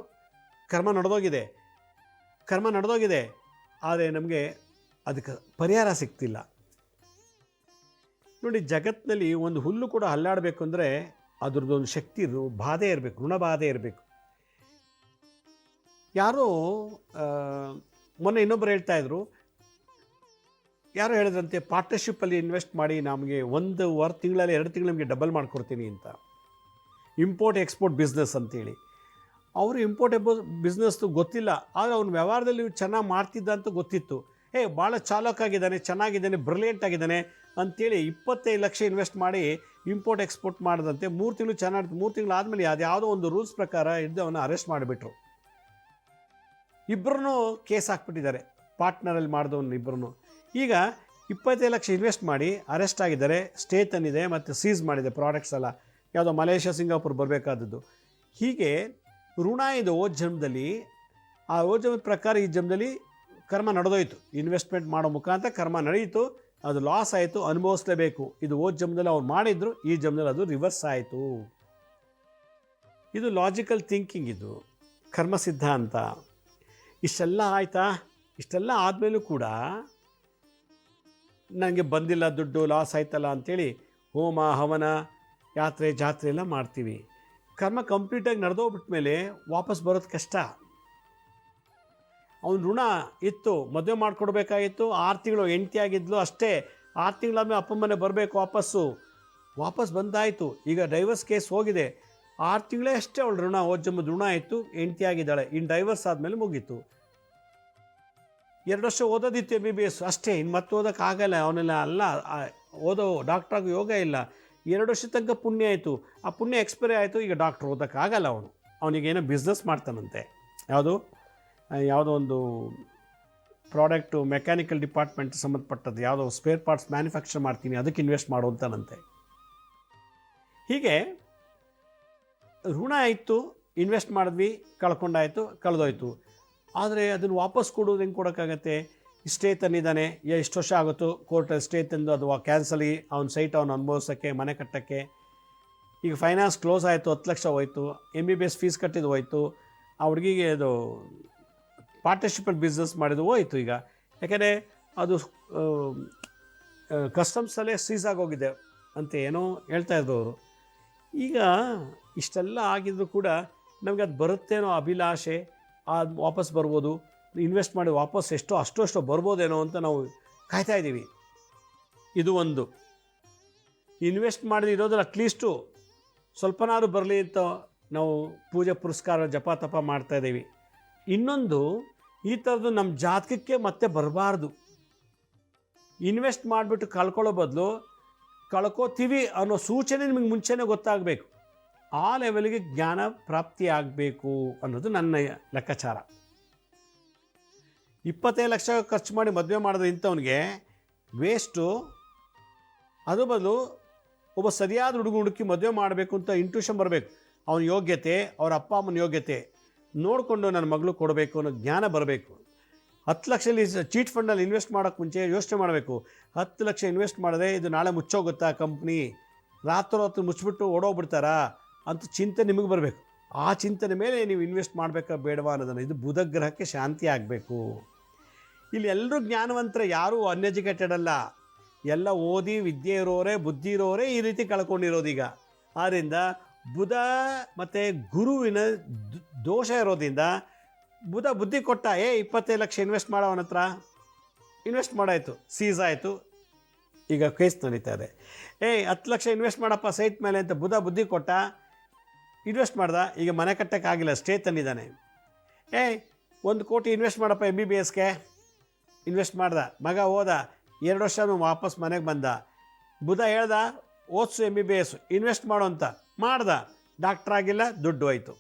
ಕರ್ಮ ನಡೆದೋಗಿದೆ. ಕರ್ಮ ನಡೆದೋಗಿದೆ, ಆದರೆ ನಮಗೆ ಅದಕ್ಕೆ ಪರಿಹಾರ ಸಿಗ್ತಿಲ್ಲ. ನೋಡಿ, ಜಗತ್ತಿನಲ್ಲಿ ಒಂದು ಹುಲ್ಲು ಕೂಡ ಅಲ್ಲಾಡಬೇಕು ಅಂದರೆ ಅದ್ರದ್ದೊಂದು ಶಕ್ತಿ ಇರು ಬಾಧೆ ಇರಬೇಕು, ಋಣ ಬಾಧೆ ಇರಬೇಕು. ಯಾರೋ ಮೊನ್ನೆ ಇನ್ನೊಬ್ಬರು ಹೇಳ್ತಾ ಇದ್ರು ಯಾರೋ ಹೇಳಿದ್ರಂತೆ ಪಾರ್ಟ್ನರ್ಶಿಪ್ಪಲ್ಲಿ ಇನ್ವೆಸ್ಟ್ ಮಾಡಿ ನಮಗೆ ಒಂದು ವಾರ ತಿಂಗಳಲ್ಲಿ ಎರಡು ತಿಂಗಳು ನಿಮಗೆ ಡಬಲ್ ಮಾಡಿಕೊಡ್ತೀನಿ ಅಂತ. ಇಂಪೋರ್ಟ್ ಎಕ್ಸ್ಪೋರ್ಟ್ ಬಿಸ್ನೆಸ್ ಅಂತೇಳಿ. ಅವರು ಇಂಪೋರ್ಟ್ ಎಬೋ ಬಿಸ್ನೆಸ್ದು ಗೊತ್ತಿಲ್ಲ. ಆದರೆ ಅವ್ನ ವ್ಯವಹಾರದಲ್ಲಿ ಚೆನ್ನಾಗಿ ಮಾಡ್ತಿದ್ದ ಅಂತ ಗೊತ್ತಿತ್ತು. ಏ ಭಾಳ ಚಾಲಕಾಗಿದ್ದಾನೆ ಚೆನ್ನಾಗಿದ್ದಾನೆ ಬ್ರಿಲಿಯಂಟ್ ಆಗಿದ್ದಾನೆ ಅಂತೇಳಿ ಇಪ್ಪತ್ತೈದು ಲಕ್ಷ ಇನ್ವೆಸ್ಟ್ ಮಾಡಿ ಇಂಪೋರ್ಟ್ ಎಕ್ಸ್ಪೋರ್ಟ್ ಮಾಡಿದಂತೆ ಮೂರು ತಿಂಗಳು ಚೆನ್ನಾಗಿ ಮೂರು ತಿಂಗಳು ಆದಮೇಲೆ ಅದು ಯಾವುದೋ ಒಂದು ರೂಲ್ಸ್ ಪ್ರಕಾರ ಇದ್ದು ಅವನ್ನ ಅರೆಸ್ಟ್ ಮಾಡಿಬಿಟ್ರು. ಇಬ್ಬರೂ ಕೇಸ್ ಹಾಕ್ಬಿಟ್ಟಿದ್ದಾರೆ. ಪಾರ್ಟ್ನರಲ್ಲಿ ಮಾಡಿದವನ್ನ ಇಬ್ಬರೂ ಈಗ ಇಪ್ಪತ್ತೈದು ಲಕ್ಷ ಇನ್ವೆಸ್ಟ್ ಮಾಡಿ ಅರೆಸ್ಟ್ ಆಗಿದ್ದಾರೆ ಸ್ಟೇ ತಂದಿದೆ ಮತ್ತು ಸೀಸ್ ಮಾಡಿದೆ ಪ್ರಾಡಕ್ಟ್ಸ್ ಎಲ್ಲ. ಯಾವುದೋ ಮಲೇಷ್ಯಾ, ಸಿಂಗಾಪುರ್ ಬರಬೇಕಾದದ್ದು. ಹೀಗೆ ಋಣ ಇದು ಓ ಜನ್ಮದಲ್ಲಿ, ಆ ಓ ಜನ್ಮದ ಪ್ರಕಾರ ಈ ಜನ್ಮದಲ್ಲಿ ಕರ್ಮ ನಡೆದೋಯ್ತು. ಇನ್ವೆಸ್ಟ್ಮೆಂಟ್ ಮಾಡೋ ಮುಖಾಂತರ ಕರ್ಮ ನಡೆಯಿತು, ಅದು ಲಾಸ್ ಆಯಿತು, ಅನುಭವಿಸ್ಲೇಬೇಕು. ಇದು ಓದ್ ಜನ್ಮದಲ್ಲಿ ಅವ್ರು ಮಾಡಿದ್ರು, ಈ ಜನ್ಮದಲ್ಲಿ ಅದು ರಿವರ್ಸ್ ಆಯಿತು. ಇದು ಲಾಜಿಕಲ್ ಥಿಂಕಿಂಗ್ ಇದು, ಕರ್ಮ ಸಿದ್ಧಾಂತ. ಇಷ್ಟೆಲ್ಲ ಆಯಿತಾ? ಇಷ್ಟೆಲ್ಲ ಆದಮೇಲೂ ಕೂಡ ನನಗೆ ಬಂದಿಲ್ಲ ದುಡ್ಡು ಲಾಸ್ ಆಯ್ತಲ್ಲ ಅಂಥೇಳಿ ಹೋಮ, ಹವನ, ಯಾತ್ರೆ, ಜಾತ್ರೆ ಎಲ್ಲ ಮಾಡ್ತೀವಿ. ಕರ್ಮ ಕಂಪ್ಲೀಟಾಗಿ ನಡೆದೋಗ್ಬಿಟ್ಟ ಮೇಲೆ ವಾಪಸ್ ಬರೋದು ಕಷ್ಟ. ಅವನ ಋಣ ಇತ್ತು, ಮದುವೆ ಮಾಡಿಕೊಡ್ಬೇಕಾಗಿತ್ತು, ಆರು ತಿಂಗಳು ಎಂಟಿ ಆಗಿದ್ಲು ಅಷ್ಟೇ, ಆರು ತಿಂಗಳಾದ್ಮೇಲೆ ಅಪ್ಪ ಮನೆ ಬರಬೇಕು ವಾಪಸ್ಸು. ವಾಪಸ್ ಬಂದಾಯಿತು, ಈಗ ಡೈವರ್ಸ್ ಕೇಸ್ ಹೋಗಿದೆ. ಆರು ತಿಂಗಳೇ ಅಷ್ಟೇ ಅವಳು ಋಣ ಓಜಮ್ಮದ ಋಣ ಇತ್ತು ಎಂಟಿ ಆಗಿದ್ದಾಳೆ ಇನ್ನು ಡೈವರ್ಸ್ ಆದಮೇಲೆ ಮುಗೀತು. ಎರಡು ವರ್ಷ ಓದೋದಿತ್ತು ಎಂ ಬಿ ಬಿ ಎಸ್ ಅಷ್ಟೇ, ಇನ್ನು ಮತ್ತೆ ಓದೋಕ್ಕಾಗಲ್ಲ, ಅವನೆಲ್ಲ ಅಲ್ಲ ಓದೋ ಡಾಕ್ಟ್ರಾಗಿ ಯೋಗ ಇಲ್ಲ. ಎರಡು ವರ್ಷ ತನಕ ಪುಣ್ಯ ಆಯಿತು. ಆ ಪುಣ್ಯ ಎಕ್ಸ್ಪೈರಿ ಆಯಿತು, ಈಗ ಡಾಕ್ಟ್ರ್ ಓದೋಕ್ಕಾಗಲ್ಲ ಅವನು. ಅವನಿಗೇನೋ ಬಿಸ್ನೆಸ್ ಮಾಡ್ತಾನಂತೆ. ಯಾವುದು? ಯಾವುದೋ ಒಂದು ಪ್ರಾಡಕ್ಟು ಮೆಕ್ಯಾನಿಕಲ್ ಡಿಪಾರ್ಟ್ಮೆಂಟ್ ಸಂಬಂಧಪಟ್ಟದ್ದು, ಯಾವುದೋ ಸ್ಪೇರ್ ಪಾರ್ಟ್ಸ್ ಮ್ಯಾನುಫ್ಯಾಕ್ಚರ್ ಮಾಡ್ತೀನಿ, ಅದಕ್ಕೆ ಇನ್ವೆಸ್ಟ್ ಮಾಡು ಅಂತಾನಂತೆ. ಹೀಗೆ ಋಣ ಇತ್ತು ಇನ್ವೆಸ್ಟ್ ಮಾಡಿದ್ವಿ, ಕಳ್ಕೊಂಡಾಯಿತು, ಕಳೆದೋಯ್ತು. ಆದರೆ ಅದನ್ನು ವಾಪಸ್ ಕೊಡೋದು ಹೆಂಗೆ ಕೊಡೋಕ್ಕಾಗತ್ತೆ? ಸ್ಟೇ ತಂದಿದ್ದಾನೆ ಎಷ್ಟು ವರ್ಷ ಆಗುತ್ತೋ? ಕೋರ್ಟಲ್ಲಿ ಸ್ಟೇ ತಂದು ಅದು ಕ್ಯಾನ್ಸಲಿ ಅವ್ನ ಸೈಟ್ ಅವ್ನು ಅನುಭವಿಸೋಕ್ಕೆ, ಮನೆ ಕಟ್ಟೋಕ್ಕೆ. ಈಗ ಫೈನಾನ್ಸ್ ಕ್ಲೋಸ್ ಆಯಿತು, ಹತ್ತು ಲಕ್ಷ ಹೋಯ್ತು. M B B S fees ಕಟ್ಟಿದ್ದು ಹೋಯ್ತು. ಆ ಹುಡುಗಿಗೆ ಅದು ಪಾರ್ಟ್ನರ್ಶಿಪಲ್ಲಿ ಬಿಸ್ನೆಸ್ ಮಾಡಿದ್ದು ಹೋಯ್ತು ಈಗ. ಯಾಕೆಂದರೆ ಅದು ಕಸ್ಟಮ್ಸಲ್ಲೇ ಸೀಸ್ ಆಗೋಗಿದೆ ಅಂತ ಏನೋ ಹೇಳ್ತಾ ಇದ್ರು ಅವರು. ಈಗ ಇಷ್ಟೆಲ್ಲ ಆಗಿದ್ರು ಕೂಡ ನಮಗೆ ಅದು ಬರುತ್ತೇನೋ ಅಭಿಲಾಷೆ ಅದು ವಾಪಸ್ ಬರ್ಬೋದು. ಇನ್ವೆಸ್ಟ್ ಮಾಡಿ ವಾಪಸ್ ಎಷ್ಟೋ ಅಷ್ಟೋ ಅಷ್ಟೋ ಬರ್ಬೋದೇನೋ ಅಂತ ನಾವು ಕಾಯ್ತಾ ಇದ್ದೀವಿ. ಇದು ಒಂದು. ಇನ್ವೆಸ್ಟ್ ಮಾಡಿದ ಇರೋದ್ರಲ್ಲಿ ಅಟ್ಲೀಸ್ಟು ಸ್ವಲ್ಪನಾದ್ರೂ ಬರಲಿ ಅಂತ ನಾವು ಪೂಜೆ ಪುರಸ್ಕಾರ ಜಪ ತಪ ಮಾಡ್ತಾ ಇದ್ದೀವಿ. ಇನ್ನೊಂದು, ಈ ಥರದ್ದು ನಮ್ಮ ಜಾತಕಕ್ಕೆ ಮತ್ತೆ ಬರಬಾರ್ದು. ಇನ್ವೆಸ್ಟ್ ಮಾಡಿಬಿಟ್ಟು ಕಳ್ಕೊಳ್ಳೋ ಬದಲು ಕಳ್ಕೋತೀವಿ ಅನ್ನೋ ಸೂಚನೆ ನಿಮಗೆ ಮುಂಚೆನೇ ಗೊತ್ತಾಗಬೇಕು. ಆ ಲೆವೆಲ್ಗೆ ಜ್ಞಾನ ಪ್ರಾಪ್ತಿ ಆಗಬೇಕು ಅನ್ನೋದು ನನ್ನ ಲೆಕ್ಕಾಚಾರ. ಇಪ್ಪತ್ತೈದು ಲಕ್ಷ ಖರ್ಚು ಮಾಡಿ ಮದುವೆ ಮಾಡಿದ್ರೆ ಇಂಥವನಿಗೆ ವೇಸ್ಟು ಅದು ಬದಲು ಒಬ್ಬ ಸರಿಯಾದ ಹುಡುಗ ಹುಡುಕಿ ಮದುವೆ ಮಾಡಬೇಕು ಅಂತ ಇಂಟ್ಯೂಷನ್ ಬರಬೇಕು. ಅವನ ಯೋಗ್ಯತೆ, ಅವರ ಅಪ್ಪ ಅಮ್ಮನ ಯೋಗ್ಯತೆ ನೋಡಿಕೊಂಡು ನನ್ನ ಮಗಳು ಕೊಡಬೇಕು ಅನ್ನೋ ಜ್ಞಾನ ಬರಬೇಕು. ಹತ್ತು ಲಕ್ಷದಲ್ಲಿ ಚೀಟ್ ಫಂಡಲ್ಲಿ ಇನ್ವೆಸ್ಟ್ ಮಾಡೋಕ್ಕೆ ಮುಂಚೆ ಯೋಚನೆ ಮಾಡಬೇಕು. ಹತ್ತು ಲಕ್ಷ ಇನ್ವೆಸ್ಟ್ ಮಾಡಿದ್ರೆ ಇದು ನಾಳೆ ಮುಚ್ಚೋಗುತ್ತಾ ಕಂಪ್ನಿ ರಾತ್ರೋರಾತ್ರಿ ಮುಚ್ಚಿಬಿಟ್ಟು ಓಡೋಗ್ಬಿಡ್ತಾರಾ? ಅಂತ ಚಿಂತೆ ನಿಮಗೆ ಬರಬೇಕು. ಆ ಚಿಂತನೆ ಮೇಲೆ ನೀವು ಇನ್ವೆಸ್ಟ್ ಮಾಡಬೇಕಾ ಬೇಡವಾ ಅನ್ನೋದನ್ನು. ಇದು ಬುಧ ಗ್ರಹಕ್ಕೆ ಶಾಂತಿ ಆಗಬೇಕು. ಇಲ್ಲಿ ಎಲ್ಲರೂ ಜ್ಞಾನವಂತರ, ಯಾರೂ ಅನ್ಎಜುಕೇಟೆಡ್ ಅಲ್ಲ ಎಲ್ಲ ಓದಿ, ವಿದ್ಯೆ ಇರೋರೇ, ಬುದ್ಧಿ ಇರೋರೇ ಈ ರೀತಿ ಕಳ್ಕೊಂಡಿರೋದು ಈಗ. ಆದ್ದರಿಂದ ಬುಧ ಮತ್ತು ಗುರುವಿನ ದೋಷ ಇರೋದ್ರಿಂದ ಬುಧ ಬುದ್ಧಿ ಕೊಟ್ಟ, ಏ, ಇಪ್ಪತ್ತೈದು ಲಕ್ಷ ಇನ್ವೆಸ್ಟ್ ಮಾಡೋ ಅವನ ಹತ್ರ. ಇನ್ವೆಸ್ಟ್ ಮಾಡಾಯಿತು ಸೀಸ್ ಆಯಿತು. ಈಗ ಕೇಸ್ ನಡೀತಾ ಇದೆ. ಏಯ್ ಹತ್ತು ಲಕ್ಷ ಇನ್ವೆಸ್ಟ್ ಮಾಡಪ್ಪ, ಸೈಟ್ ಮೇಲೆ ಅಂತ ಬುಧ ಬುದ್ಧಿ ಕೊಟ್ಟ ಇನ್ವೆಸ್ಟ್ ಮಾಡ್ದ, ಈಗ ಮನೆ ಕಟ್ಟೋಕ್ಕಾಗಿಲ್ಲ ಸ್ಟೇ ತಂದಿದ್ದಾನೆ. ಏಯ್, ಒಂದು ಕೋಟಿ ಇನ್ವೆಸ್ಟ್ ಮಾಡಪ್ಪ ಎಂ ಬಿ ಬಿ ಎಸ್ಗೆ ಇನ್ವೆಸ್ಟ್ ಮಾಡ್ದ, ಮಗ ಹೋದ, ಎರಡು ವರ್ಷ ವಾಪಸ್ ಮನೆಗೆ ಬಂದ. ಬುಧ ಹೇಳ್ದ, ಓದ್ಸು M B B S invest ಮಾಡು ಅಂತ. ಮಾಡ್ದ, ಡಾಕ್ಟ್ರ್ ಆಗಿಲ್ಲ, ದುಡ್ಡು ಹೋಯ್ತು.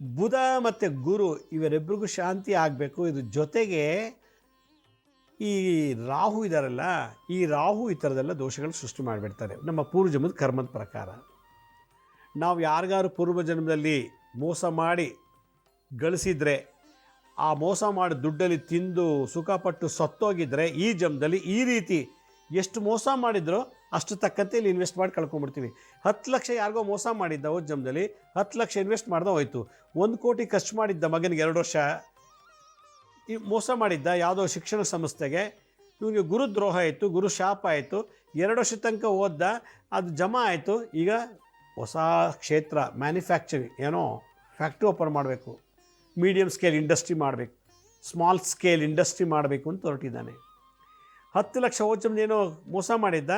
ಬುಧ ಮತ್ತು ಗುರು ಇವರಿಬ್ಬರಿಗೂ ಶಾಂತಿ ಆಗಬೇಕು. ಇದು ಜೊತೆಗೆ ಈ ರಾಹು ಇದಾರಲ್ಲ, ಈ ರಾಹು ಈ ಥರದೆಲ್ಲ ದೋಷಗಳು ಸೃಷ್ಟಿ ಮಾಡಿಬಿಡ್ತಾರೆ. ನಮ್ಮ ಪೂರ್ವಜಮದ ಕರ್ಮದ ಪ್ರಕಾರ. ನಾವು ಯಾರಿಗಾರು ಪೂರ್ವ ಜನ್ಮದಲ್ಲಿ ಮೋಸ ಮಾಡಿ ಗಳಿಸಿದರೆ, ಆ ಮೋಸ ಮಾಡಿ ದುಡ್ಡಲ್ಲಿ ತಿಂದು ಸುಖಪಟ್ಟು ಸತ್ತೋಗಿದ್ರೆ ಈ ಜನ್ಮದಲ್ಲಿ ಈ ರೀತಿ ಎಷ್ಟು ಮೋಸ ಮಾಡಿದ್ರೋ ಅಷ್ಟು ತಕ್ಕಂತೆ ಇಲ್ಲಿ ಇನ್ವೆಸ್ಟ್ ಮಾಡಿ ಕಳ್ಕೊಂಡ್ಬಿಡ್ತೀವಿ ಹತ್ತು ಲಕ್ಷ ಯಾರಿಗೋ ಮೋಸ ಮಾಡಿದ್ದ ಹೋದ ಜನ್ಮದಲ್ಲಿ ಹತ್ತು ಲಕ್ಷ ಇನ್ವೆಸ್ಟ್ ಮಾಡ್ದೆ ಹೋಯ್ತು. ಒಂದು ಕೋಟಿ ಖರ್ಚು ಮಾಡಿದ್ದ ಮಗನಿಗೆ ಎರಡು ವರ್ಷ, ಈ ಮೋಸ ಮಾಡಿದ್ದ ಯಾವುದೋ ಶಿಕ್ಷಣ ಸಂಸ್ಥೆಗೆ, ಇವನಿಗೆ ಗುರುದ್ರೋಹ ಆಯಿತು, ಗುರು ಶಾಪ ಆಯಿತು, ಎರಡು ವರ್ಷ ತನಕ ಓದ್ದ, ಅದು ಜಮಾ ಆಯಿತು, ಈಗ ಹೊಸ ಕ್ಷೇತ್ರ ಮ್ಯಾನುಫ್ಯಾಕ್ಚರಿಂಗ್ ಏನೋ ಫ್ಯಾಕ್ಟ್ರಿ ಓಪನ್ ಮಾಡಬೇಕು. ಮೀಡಿಯಮ್ ಸ್ಕೇಲ್ ಇಂಡಸ್ಟ್ರಿ ಮಾಡಬೇಕು. ಸ್ಮಾಲ್ ಸ್ಕೇಲ್ ಇಂಡಸ್ಟ್ರಿ ಮಾಡಬೇಕು ಅಂತ ಹೊರಟಿದ್ದಾನೆ. ಹತ್ತು ಲಕ್ಷ ಏನೋ ಮೋಸ ಮಾಡಿದ್ದ,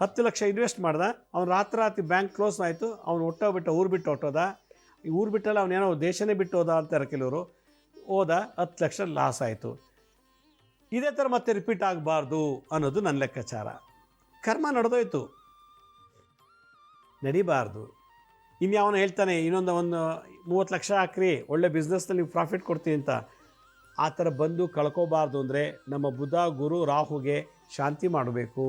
ಹತ್ತು ಲಕ್ಷ ಇನ್ವೆಸ್ಟ್ ಮಾಡ್ದ, ಅವ್ನು ರಾತ್ರಿ ರಾತ್ರಿ ಬ್ಯಾಂಕ್ ಕ್ಲೋಸ್ ಆಯಿತು, ಅವ್ನು ಹೊಟ್ಟೋಗ್ಬಿಟ್ಟ ಊರು ಬಿಟ್ಟು ಹೊಟ್ಟೋದ. ಈ ಊರು ಬಿಟ್ಟಲ್ಲ ಅವನೇನೋ ದೇಶನೇ ಬಿಟ್ಟು ಹೋದ ಅಂತಾರೆ ಕೆಲವರು ಹೋದ, ಹತ್ತು ಲಕ್ಷ ಲಾಸ್ ಆಯಿತು. ಇದೇ ಥರ ಮತ್ತೆ ರಿಪೀಟ್ ಆಗಬಾರ್ದು ಅನ್ನೋದು ನನ್ನ ಲೆಕ್ಕಾಚಾರ. ಕರ್ಮ ನಡೆದೋಯ್ತು. ನಡಿಬಾರ್ದು. ಇನ್ಯಾವನು ಹೇಳ್ತಾನೆ, ಇನ್ನೊಂದು ಒಂದು ಮೂವತ್ತು ಲಕ್ಷ ಹಾಕ್ರಿ, ಒಳ್ಳೆ ಬಿಸ್ನೆಸ್ನಲ್ಲಿ ಪ್ರಾಫಿಟ್ ಕೊಡ್ತೀನಿ ಅಂತ. ಆ ಥರ ಬಂದು ಕಳ್ಕೋಬಾರ್ದು ಅಂದರೆ ನಮ್ಮ ಬುಧ ಗುರು ರಾಹುಗೆ ಶಾಂತಿ ಮಾಡಬೇಕು.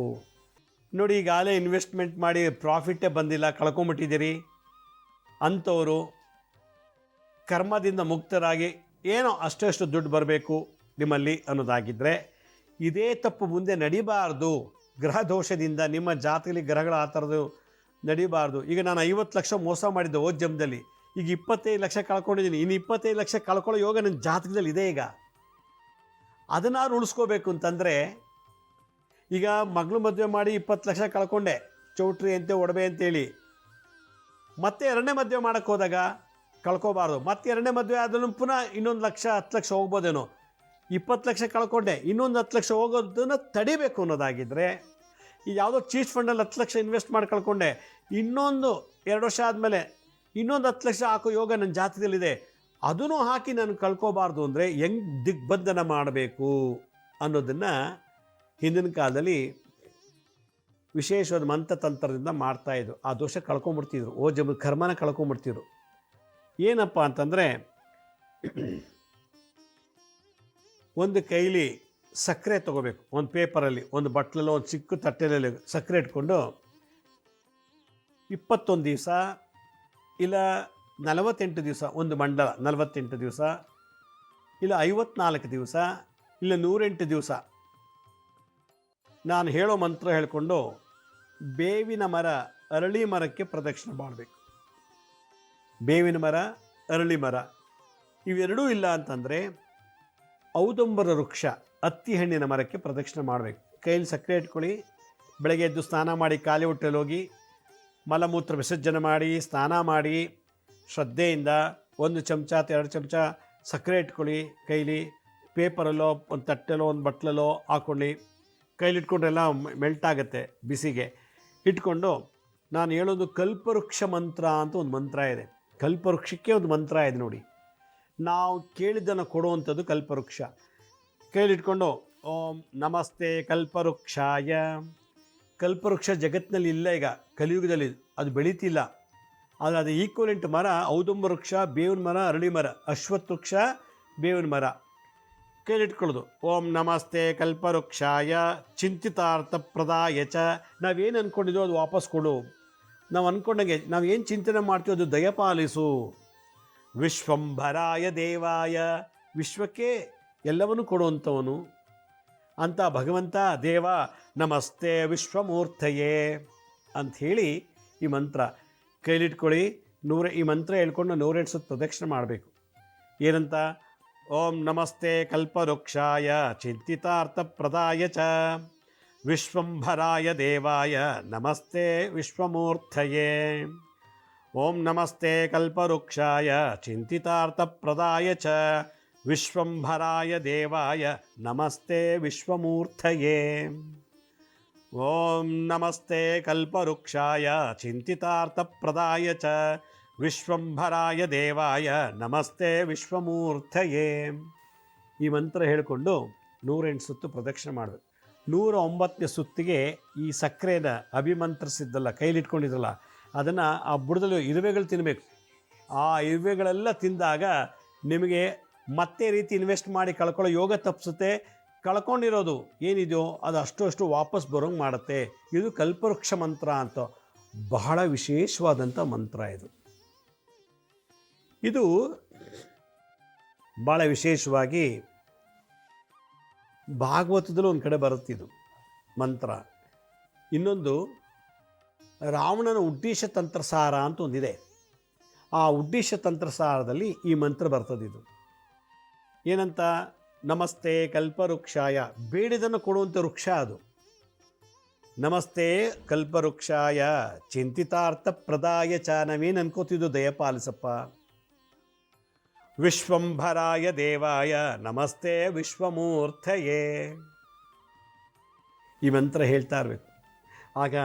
ನೋಡಿ, ಈಗಾಗಲೇ ಇನ್ವೆಸ್ಟ್ಮೆಂಟ್ ಮಾಡಿ ಪ್ರಾಫಿಟ್ಟೇ ಬಂದಿಲ್ಲ, ಕಳ್ಕೊಂಬಿಟ್ಟಿದ್ದೀರಿ. ಅಂಥವರು ಕರ್ಮದಿಂದ ಮುಕ್ತರಾಗಿ ಏನೋ ಅಷ್ಟು ದುಡ್ಡು ಬರಬೇಕು ನಿಮ್ಮಲ್ಲಿ ಅನ್ನೋದಾಗಿದ್ದರೆ ಇದೇ ತಪ್ಪು ಮುಂದೆ ನಡಿಬಾರ್ದು. ಗ್ರಹ ದೋಷದಿಂದ ನಿಮ್ಮ ಜಾತಕದಲ್ಲಿ ಗ್ರಹಗಳ ಆ ಥರದ್ದು ನಡಿಬಾರ್ದು. ಈಗ ನಾನು ಐವತ್ತು ಲಕ್ಷ ಮೋಸ ಮಾಡಿದ್ದೆ ಓದ್ ಜಮ್ದಲ್ಲಿ ಈಗ ಇಪ್ಪತ್ತೈದು ಲಕ್ಷ ಕಳ್ಕೊಂಡಿದ್ದೀನಿ. ಇನ್ನು ಇಪ್ಪತ್ತೈದು ಲಕ್ಷ ಕಳ್ಕೊಳ್ಳೋ ಯೋಗ ನನ್ನ ಜಾತಕದಲ್ಲಿ ಇದೆ ಈಗ. ಅದನ್ನಾರು ಉಳಿಸ್ಕೋಬೇಕು ಅಂತಂದರೆ, ಈಗ ಮಗಳು ಮದುವೆ ಮಾಡಿ ಇಪ್ಪತ್ತು ಲಕ್ಷ ಕಳ್ಕೊಂಡೆ. ಚೌಟ್ರಿ ಅಂತೆ, ಒಡವೆ ಅಂತೇಳಿ ಮತ್ತೆ ಎರಡನೇ ಮದುವೆ ಮಾಡೋಕ್ಕೆ ಹೋದಾಗ ಕಳ್ಕೋಬಾರ್ದು. ಮತ್ತೆ ಎರಡನೇ ಮದುವೆ ಆದ್ರೂ ಪುನಃ ಇನ್ನೊಂದು ಲಕ್ಷ, ಹತ್ತು ಲಕ್ಷ ಹೋಗ್ಬೋದೇನೋ. ಇಪ್ಪತ್ತು ಲಕ್ಷ ಕಳ್ಕೊಂಡೆ. ಇನ್ನೊಂದು ಹತ್ತು ಲಕ್ಷ ಹೋಗೋದನ್ನು ತಡಿಬೇಕು ಅನ್ನೋದಾಗಿದ್ದರೆ ಈ ಯಾವುದೋ ಚೀಸ್ ಫಂಡಲ್ಲಿ ಹತ್ತು ಲಕ್ಷ ಇನ್ವೆಸ್ಟ್ ಮಾಡಿ ಕಳ್ಕೊಂಡೆ. ಇನ್ನೊಂದು, ಎರಡು ವರ್ಷ ಆದಮೇಲೆ ಇನ್ನೊಂದು ಹತ್ತು ಲಕ್ಷ ಹಾಕೋ ಯೋಗ ನನ್ನ ಜಾತಕದಲ್ಲಿದೆ. ಅದನ್ನು ಹಾಕಿ ನಾನು ಕಳ್ಕೋಬಾರ್ದು ಅಂದರೆ ಹೆಂಗ್ ದಿಗ್ಬಂಧನ ಮಾಡಬೇಕು ಅನ್ನೋದನ್ನು ಹಿಂದಿನ ಕಾಲದಲ್ಲಿ ವಿಶೇಷವಾದ ಮಂತ್ರತಂತ್ರದಿಂದ ಮಾಡ್ತಾಯಿದ್ರು ಆ ದೋಷ ಕಳ್ಕೊಂಬಿಡ್ತಿದ್ರು. ಓ ಜಮ ಕರ್ಮನ ಕಳ್ಕೊಂಬಿಡ್ತಿದ್ರು. ಏನಪ್ಪ ಅಂತಂದರೆ, ಒಂದು ಕೈಲಿ ಸಕ್ಕರೆ ತೊಗೋಬೇಕು. ಒಂದು ಪೇಪರಲ್ಲಿ, ಒಂದು ಬಟ್ಲಲ್ಲೋ, ಒಂದು ಚಿಕ್ಕ ತಟ್ಟೆಯಲ್ಲಿ ಸಕ್ಕರೆ ಇಟ್ಕೊಂಡು ಇಪ್ಪತ್ತೊಂದು ದಿವಸ ಇಲ್ಲ ನಲವತ್ತೆಂಟು ದಿವಸ, ಒಂದು ಮಂಡಲ ನಲವತ್ತೆಂಟು ದಿವಸ ಇಲ್ಲ ಐವತ್ನಾಲ್ಕು ದಿವಸ ಇಲ್ಲ ನೂರೆಂಟು ದಿವಸ. ನಾನು ಹೇಳೋ ಮಂತ್ರ ಹೇಳಿಕೊಂಡು ಬೇವಿನ ಮರ, ಅರಳಿ ಮರಕ್ಕೆ ಪ್ರದಕ್ಷಿಣೆ ಮಾಡಬೇಕು. ಬೇವಿನ ಮರ, ಅರಳಿ ಮರ. ಇವೆರಡೂ ಇಲ್ಲ ಅಂತಂದರೆ ಔದಂಬರ ವೃಕ್ಷ. ಹತ್ತಿ ಹಣ್ಣಿನ ಮರಕ್ಕೆ ಪ್ರದಕ್ಷಿಣೆ ಮಾಡಬೇಕು. ಕೈಯಲ್ಲಿ ಸಕ್ಕರೆ ಇಟ್ಕೊಳ್ಳಿ, ಬೆಳಗ್ಗೆ ಎದ್ದು ಸ್ನಾನ ಮಾಡಿ ಖಾಲಿ ಹೊಟ್ಟೆಲಿ ಹೋಗಿ, ಮಲಮೂತ್ರ ವಿಸರ್ಜನೆ ಮಾಡಿ, ಸ್ನಾನ ಮಾಡಿ, ಶ್ರದ್ಧೆಯಿಂದ ಒಂದು ಚಮಚ ಅಥವಾ ಎರಡು ಚಮಚ ಸಕ್ಕರೆ ಇಟ್ಕೊಳ್ಳಿ ಕೈಲಿ. ಪೇಪರಲ್ಲೋ, ಒಂದು ತಟ್ಟೆಲೋ, ಒಂದು ಬಟ್ಲಲ್ಲೋ ಹಾಕ್ಕೊಳ್ಳಿ. ಕೈಲಿಟ್ಕೊಂಡ್ರೆಲ್ಲ ಮೆಲ್ಟ್ ಆಗುತ್ತೆ ಬಿಸಿಗೆ. ಇಟ್ಕೊಂಡು ನಾನು ಹೇಳೋದು ಕಲ್ಪವೃಕ್ಷ ಮಂತ್ರ ಅಂತ ಒಂದು ಮಂತ್ರ ಇದೆ. ಕಲ್ಪವೃಕ್ಷಕ್ಕೆ ಒಂದು ಮಂತ್ರ ಇದೆ ನೋಡಿ. ನಾವು ಕೇಳಿದ್ದನ್ನು ಕೊಡುವಂಥದ್ದು ಕಲ್ಪವೃಕ್ಷ. ಕೈಲಿಟ್ಕೊಂಡು, ಓಂ ನಮಸ್ತೆ ಕಲ್ಪವೃಕ್ಷಾಯ. ಕಲ್ಪವೃಕ್ಷ ಜಗತ್ತಿನಲ್ಲಿ ಇಲ್ಲ ಈಗ, ಕಲಿಯುಗದಲ್ಲಿ ಅದು ಬೆಳೀತಿಲ್ಲ. ಆದರೆ ಅದು ಈಕ್ವಲೆಂಟ್ ಮರ, ಔದುಂಬ ವೃಕ್ಷ, ಬೇವಿನ ಮರ, ಅರಳಿ ಮರ, ಅಶ್ವತ್ಥ ವೃಕ್ಷ, ಬೇವಿನ ಮರ. ಕೈಲಿಟ್ಕೊಳ್ಳೋದು, ಓಂ ನಮಸ್ತೆ ಕಲ್ಪವೃಕ್ಷಾಯ ಚಿಂತಿತಾರ್ಥ ಪ್ರದಾಯ ಚ. ನಾವೇನು ಅಂದ್ಕೊಂಡಿದ್ದೋ ಅದು ವಾಪಸ್ ಕೊಡು. ನಾವು ಅಂದ್ಕೊಂಡಂಗೆ ನಾವು ಏನು ಚಿಂತನೆ ಮಾಡ್ತೀವೋ ಅದು ದಯಪಾಲಿಸು. ವಿಶ್ವಂಭರಾಯ ದೇವಾಯ, ವಿಶ್ವಕ್ಕೆ ಎಲ್ಲವನ್ನೂ ಕೊಡುವಂಥವನು. ಅಂತ ಭಗವಂತ, ದೇವ, ನಮಸ್ತೆ ವಿಶ್ವಮೂರ್ತಯೇ ಅಂಥೇಳಿ ಈ ಮಂತ್ರ ಕೈಲಿಟ್ಕೊಳ್ಳಿ. ನೂರ, ಈ ಮಂತ್ರ ಹೇಳ್ಕೊಂಡು ನೂರೆಂಟು ಸುತ್ತ ಪ್ರದಕ್ಷಿಣೆ ಮಾಡಬೇಕು. ಏನಂತ? ಓಂ ನಮಸ್ತೆ ಕಲ್ಪವೃಕ್ಷಾಯ ಚಿಂತಿತಾರ್ಥಪ್ರದಾಯ ಚ. ವಿಶ್ವಂಭರಾಯ ದೇವಾಯ ನಮಸ್ತೆ ವಿಶ್ವಮೂರ್ತಯೇ. ಓಂ ನಮಸ್ತೆ ಕಲ್ಪವೃಕ್ಷಾಯ ಚಿಂತಿತಾರ್ಥಪ್ರದಾಯ ಚ. ವಿಶ್ವಂಭರಾಯ ದೇವಾಯ ನಮಸ್ತೆ ವಿಶ್ವಮೂರ್ತಯೇ ಓಂ ನಮಸ್ತೆ ಕಲ್ಪವೃಕ್ಷಾಯ ಚಿಂತಿತಾರ್ಥಪ್ರದಾಯ ಚ ವಿಶ್ವಂಭರಾಯ ದೇವಾಯ ನಮಸ್ತೆ ವಿಶ್ವಮೂರ್ತಯೇ ಈ ಮಂತ್ರ ಹೇಳಿಕೊಂಡು ನೂರೆಂಟು ಸುತ್ತು ಪ್ರದಕ್ಷಿಣೆ ಮಾಡಬೇಕು. ನೂರ ಒಂಬತ್ತನೇ ಸುತ್ತಿಗೆ ಈ ಸಕ್ಕರೆನ ಅಭಿಮಂತ್ರಿಸಿದ್ದಲ್ಲ ಕೈಲಿಟ್ಕೊಂಡಿದ್ರಲ್ಲ ಅದನ್ನು ಆ ಬುಡದಲ್ಲಿ ಇರುವೆಗಳು ತಿನ್ನಬೇಕು ಆ ಇರುವೆಗಳೆಲ್ಲ ತಿಂದಾಗ ನಿಮಗೆ ಮತ್ತೆ ರೀತಿ ಇನ್ವೆಸ್ಟ್ ಮಾಡಿ ಕಳ್ಕೊಳ್ಳೋ ಯೋಗ ತಪ್ಪಿಸುತ್ತೆ. ಕಳ್ಕೊಂಡಿರೋದು ಏನಿದೆಯೋ ಅದು ಅಷ್ಟು ಅಷ್ಟು ವಾಪಸ್ ಬರೋಂಗೆ ಮಾಡುತ್ತೆ. ಇದು ಕಲ್ಪವೃಕ್ಷ ಮಂತ್ರ ಅಂತ. ಬಹಳ ವಿಶೇಷವಾದಂಥ ಮಂತ್ರ ಇದು. ಇದು ಭಾಳ ವಿಶೇಷವಾಗಿ ಭಾಗವತದಲ್ಲೂ ಒಂದು ಕಡೆ ಬರುತ್ತಿದ್ದು ಮಂತ್ರ. ಇನ್ನೊಂದು ರಾವಣನ ಉದ್ದೇಶ ತಂತ್ರಸಾರ ಅಂತ ಒಂದಿದೆ. ಆ ಉದ್ದೇಶ ತಂತ್ರಸಾರದಲ್ಲಿ ಈ ಮಂತ್ರ ಬರ್ತದಿದು ಏನಂತ? ನಮಸ್ತೆ ಕಲ್ಪವೃಕ್ಷಾಯ. ಬೇಡಿದನ್ನು ಕೊಡುವಂಥ ವೃಕ್ಷ ಅದು. ನಮಸ್ತೆ ಕಲ್ಪವೃಕ್ಷಾಯ. ಚಿಂತಿತಾರ್ಥ ಪ್ರದಾಯ ಚ ನಾವೇನು ಅನ್ಕೋತಿದ್ದು ದಯಪಾಲಿಸಪ್ಪ. ವಿಶ್ವಂಭರಾಯ ದೇವಾಯ. ನಮಸ್ತೆ ವಿಶ್ವಮೂರ್ತಯೇ ಈ ಮಂತ್ರ ಹೇಳ್ತಾ ಇರಬೇಕು. ಆಗ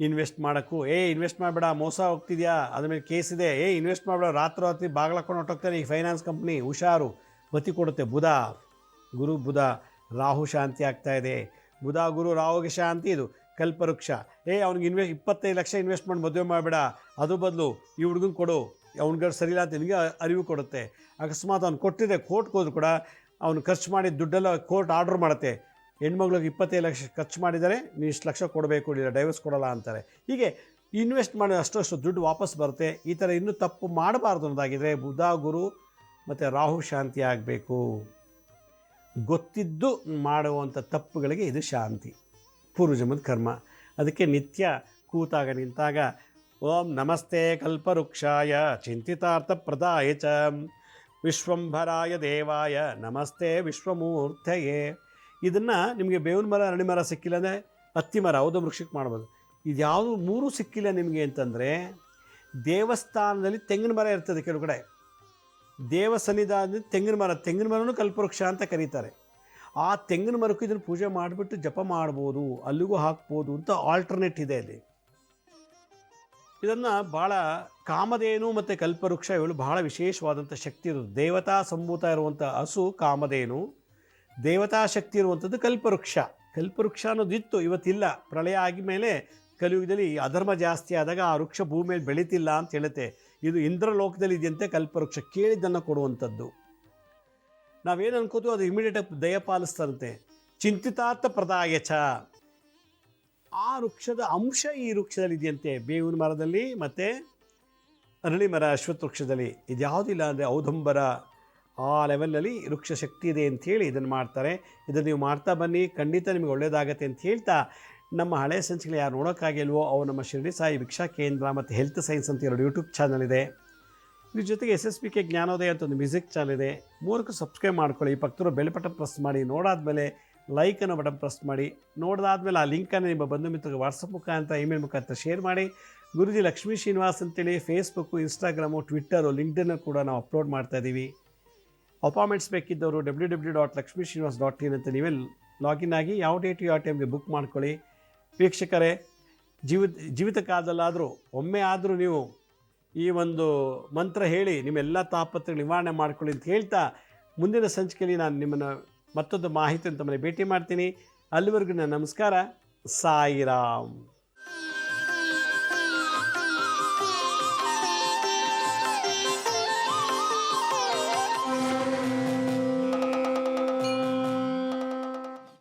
ಇನ್ವೆಸ್ಟ್ ಮಾಡೋಕ್ಕೂ, ಏ, ಇನ್ವೆಸ್ಟ್ ಮಾಡಬೇಡ, ಮೋಸ ಹೋಗ್ತಿದ್ಯಾ? ಅದ್ರ ಮೇಲೆ ಕೇಸ್ ಇದೆ. ಏ, ಇನ್ವೆಸ್ಟ್ ಮಾಡಬೇಡ ರಾತ್ರಿ ರಾತ್ರಿ ಬಾಗ್ಲಾಕೊಂಡು ಹೊಟ್ಟೋಗ್ತಾನೆ ಈ ಫೈನಾನ್ಸ್ ಕಂಪ್ನಿ, ಹುಷಾರು. ಗತಿ ಕೊಡುತ್ತೆ. ಬುಧ, ಗುರು ಬುಧ, ರಾಹು ಶಾಂತಿ ಆಗ್ತಾ ಇದೆ. ಬುಧ, ಗುರು, ರಾಹುಗೆ ಶಾಂತಿ ಇದು. ಕಲ್ಪವೃಕ್ಷ. ಏ, ಅವ್ನಿಗೆ ಇನ್ವೆಸ್ಟ್ ಇಪ್ಪತ್ತೈದು ಲಕ್ಷ ಇನ್ವೆಸ್ಟ್ ಮಾಡಿ ಮದುವೆ ಮಾಡಬೇಡ. ಅದು ಬದಲು ಈ ಹುಡುಗನ ಕೊಡು. ಅವ್ನಿಗೆ ಸರಿಯಿಲ್ಲ ಅಂತ ನಿನಗೆ ಅರಿವು ಕೊಡುತ್ತೆ. ಅಕಸ್ಮಾತ್ ಅವ್ನು ಕೊಟ್ಟಿದೆ ಕೋರ್ಟ್ಗೆ ಹೋದ್ರು ಕೂಡ ಅವನು ಖರ್ಚು ಮಾಡಿದ ದುಡ್ಡೆಲ್ಲ ಕೋರ್ಟ್ ಆರ್ಡ್ರ್ ಮಾಡುತ್ತೆ. ಹೆಣ್ಮಗ್ಳಿಗೆ ಇಪ್ಪತ್ತೈದು ಲಕ್ಷ ಖರ್ಚು ಮಾಡಿದರೆ ನೀವು ಇಷ್ಟು ಲಕ್ಷ ಕೊಡಬೇಕು, ಇಲ್ಲ ಡೈವರ್ಸ್ ಕೊಡಲ್ಲ ಅಂತಾರೆ. ಹೀಗೆ ಇನ್ವೆಸ್ಟ್ ಮಾಡಿ ಅಷ್ಟು ದುಡ್ಡು ವಾಪಸ್ ಬರುತ್ತೆ. ಈ ಥರ ಇನ್ನೂ ತಪ್ಪು ಮಾಡಬಾರ್ದು ಅನ್ನೋದಾಗಿದ್ದರೆ ಬುಧ, ಗುರು ಮತ್ತು ರಾಹು ಶಾಂತಿ ಆಗಬೇಕು. ಗೊತ್ತಿದ್ದು ಮಾಡುವಂಥ ತಪ್ಪುಗಳಿಗೆ ಇದು ಶಾಂತಿ. ಪೂರ್ವಜಮದ ಕರ್ಮ. ಅದಕ್ಕೆ ನಿತ್ಯ ಕೂತಾಗ ನಿಂತಾಗ, ಓಂ ನಮಸ್ತೆ ಕಲ್ಪವೃಕ್ಷಾಯ ಚಿಂತಿತಾರ್ಥ ಪ್ರದಾಯ ಚ. ವಿಶ್ವಂಭರಾಯ ದೇವಾಯ ನಮಸ್ತೆ ವಿಶ್ವಮೂರ್ತಯೇ. ಇದನ್ನು ನಿಮಗೆ ಬೇವಿನ ಮರ ಅರಣಿ ಮರ ಸಿಕ್ಕಿಲ್ಲ ಅಂದರೆ ಹತ್ತಿ ಮರ ಯಾವುದೋ ವೃಕ್ಷಕ್ಕೆ ಮಾಡ್ಬೋದು. ಇದು ಯಾವುದು ಮೂರೂ ಸಿಕ್ಕಿಲ್ಲ ನಿಮಗೆ ಅಂತಂದರೆ, ದೇವಸ್ಥಾನದಲ್ಲಿ ತೆಂಗಿನ ಮರ ಇರ್ತದೆ ಕೆಲವು ಕಡೆ. ದೇವ ಸನ್ನಿಧಾನದಲ್ಲಿ ತೆಂಗಿನ ಮರ, ತೆಂಗಿನ ಮರನೂ ಕಲ್ಪವೃಕ್ಷ ಅಂತ ಕರೀತಾರೆ. ಆ ತೆಂಗಿನ ಮರಕ್ಕೂ ಇದನ್ನು ಪೂಜೆ ಮಾಡಿಬಿಟ್ಟು ಜಪ ಮಾಡ್ಬೋದು, ಅಲ್ಲಿಗೂ ಹಾಕ್ಬೋದು ಅಂತ ಆಲ್ಟರ್ನೇಟ್ ಇದೆ ಅಲ್ಲಿ. ಇದನ್ನು ಭಾಳ ಕಾಮಧೇನು ಮತ್ತು ಕಲ್ಪವೃಕ್ಷ ಇವಳು ಬಹಳ ವಿಶೇಷವಾದಂಥ ಶಕ್ತಿ ಇರೋದು. ದೇವತಾ ಸಂಭೂತ ಇರುವಂಥ ಹಸು ಕಾಮಧೇನು, ದೇವತಾ ಶಕ್ತಿ ಇರುವಂಥದ್ದು ಕಲ್ಪವೃಕ್ಷ. ಕಲ್ಪವೃಕ್ಷ ಅನ್ನೋದಿತ್ತು, ಇವತ್ತಿಲ್ಲ. ಪ್ರಳಯ ಆಗಿದ್ಮೇಲೆ ಕಲಿಯುಗದಲ್ಲಿ ಅಧರ್ಮ ಜಾಸ್ತಿ ಆದಾಗ ಆ ವೃಕ್ಷ ಭೂಮಿಯಲ್ಲಿ ಬೆಳೀತಿಲ್ಲ ಅಂತ ಹೇಳುತ್ತೆ. ಇದು ಇಂದ್ರಲೋಕದಲ್ಲಿ ಇದೆಯಂತೆ ಕಲ್ಪವೃಕ್ಷ ಕೇಳಿದ್ದನ್ನು ಕೊಡುವಂಥದ್ದು. ನಾವೇನು ಅನ್ಕೋತೀವಿ ಅದು ಇಮಿಡಿಯೇಟಾಗಿ ದಯ ಪಾಲಿಸ್ತಂತೆ ಚಿಂತಿತಾರ್ಥ ಪ್ರದಾಯ ಚ. ಆ ವೃಕ್ಷದ ಅಂಶ ಈ ವೃಕ್ಷದಲ್ಲಿ ಇದೆಯಂತೆ. ಬೇವಿನ ಮರದಲ್ಲಿ ಮತ್ತು ಅರಳಿ ಮರ ಅಶ್ವತ್ ವೃಕ್ಷದಲ್ಲಿ. ಇದ್ಯಾವುದಿಲ್ಲ ಅಂದರೆ ಔದಂಬರ ಆ ಲೆವೆಲಲ್ಲಿ ವೃಕ್ಷ ಶಕ್ತಿ ಇದೆ ಅಂಥೇಳಿ ಇದನ್ನು ಮಾಡ್ತಾರೆ. ಇದನ್ನು ನೀವು ಮಾಡ್ತಾ ಬನ್ನಿ. ಖಂಡಿತ ನಿಮಗೆ ಒಳ್ಳೆಯದಾಗತ್ತೆ ಅಂತ ಹೇಳ್ತಾ ನಮ್ಮ ಹಳೆಯ ಸಂಚಿಕೆ ಯಾರು ನೋಡೋಕ್ಕಾಗಿಲ್ವೋ ಅವು ನಮ್ಮ ಶಿರಡಿ ಸಾಯಿ ಭಿಕ್ಷಾ ಕೇಂದ್ರ ಮತ್ತು ಹೆಲ್ತ್ ಸೈನ್ಸ್ ಅಂತ ಎರಡು ಯೂಟ್ಯೂಬ್ ಚಾನಲ್ ಇದೆ. ಇದ್ರ ಜೊತೆಗೆ ಎಸ್ ಎಸ್ ಪಿ ಕೆ ಜ್ಞಾನೋದಯ ಅಂತ ಒಂದು ಮ್ಯೂಸಿಕ್ ಚಾನಲ್ ಇದೆ. ಮೂರಕ್ಕೂ ಸಬ್ಸ್ಕ್ರೈಬ್ ಮಾಡ್ಕೊಳ್ಳಿ. ಈ ಬೆಲ್ ಬಟನ್ ಪ್ರೆಸ್ ಮಾಡಿ. ನೋಡಾದಮೇಲೆ ಲೈಕ್ ಅನ್ನೋ ಬಟನ್ ಪ್ರೆಸ್ ಮಾಡಿ. ನೋಡಿದಾದ್ಮೇಲೆ ಆ ಲಿಂಕನ್ನು ನಿಮ್ಮ ಬಂಧು ಮಿತ್ರರಿಗೆ ವಾಟ್ಸಪ್ ಮುಖಾಂತರ ಇಮೇಲ್ ಮುಖಾಂತರ ಶೇರ್ ಮಾಡಿ. ಗುರುಜಿ ಲಕ್ಷ್ಮೀ ಶ್ರೀನಿವಾಸ್ ಅಂತೇಳಿ ಫೇಸ್ಬುಕ್ಕು ಇನ್ಸ್ಟಾಗ್ರಾಮು ಟ್ವಿಟ್ಟರು ಲಿಂಕ್ಡನ್ನು ಕೂಡ ನಾವು ಅಪ್ಲೋಡ್ ಮಾಡ್ತಾ ಇದ್ದೀವಿ. Appointments ಬೇಕಿದ್ದವರು W W dot Lakshmi Srinivas dot in ಅಂತ ನೀವೇ ಲಾಗಿನ್ ಆಗಿ ಯಾವ ಡೇಟ್ ಯಾವ ಟೈಮ್ಗೆ ಬುಕ್ ಮಾಡ್ಕೊಳ್ಳಿ. ವೀಕ್ಷಕರೇ, ಜೀವಿತ ಜೀವಿತ ಕಾಲದಲ್ಲಾದರೂ ಒಮ್ಮೆ ಆದರೂ ನೀವು ಈ ಒಂದು ಮಂತ್ರ ಹೇಳಿ ನಿಮ್ಮೆಲ್ಲ ತಾಪತ್ರ ನಿವಾರಣೆ ಮಾಡ್ಕೊಳ್ಳಿ ಅಂತ ಹೇಳ್ತಾ ಮುಂದಿನ ಸಂಚಿಕೆಯಲ್ಲಿ ನಾನು ನಿಮ್ಮನ್ನು ಮತ್ತೊಂದು ಮಾಹಿತಿ ಅಂತ ಮನೆ ಭೇಟಿ ಮಾಡ್ತೀನಿ. ಅಲ್ಲಿವರೆಗೂ ನನ್ನ ನಮಸ್ಕಾರ. ಸಾಯಿರಾಮ್.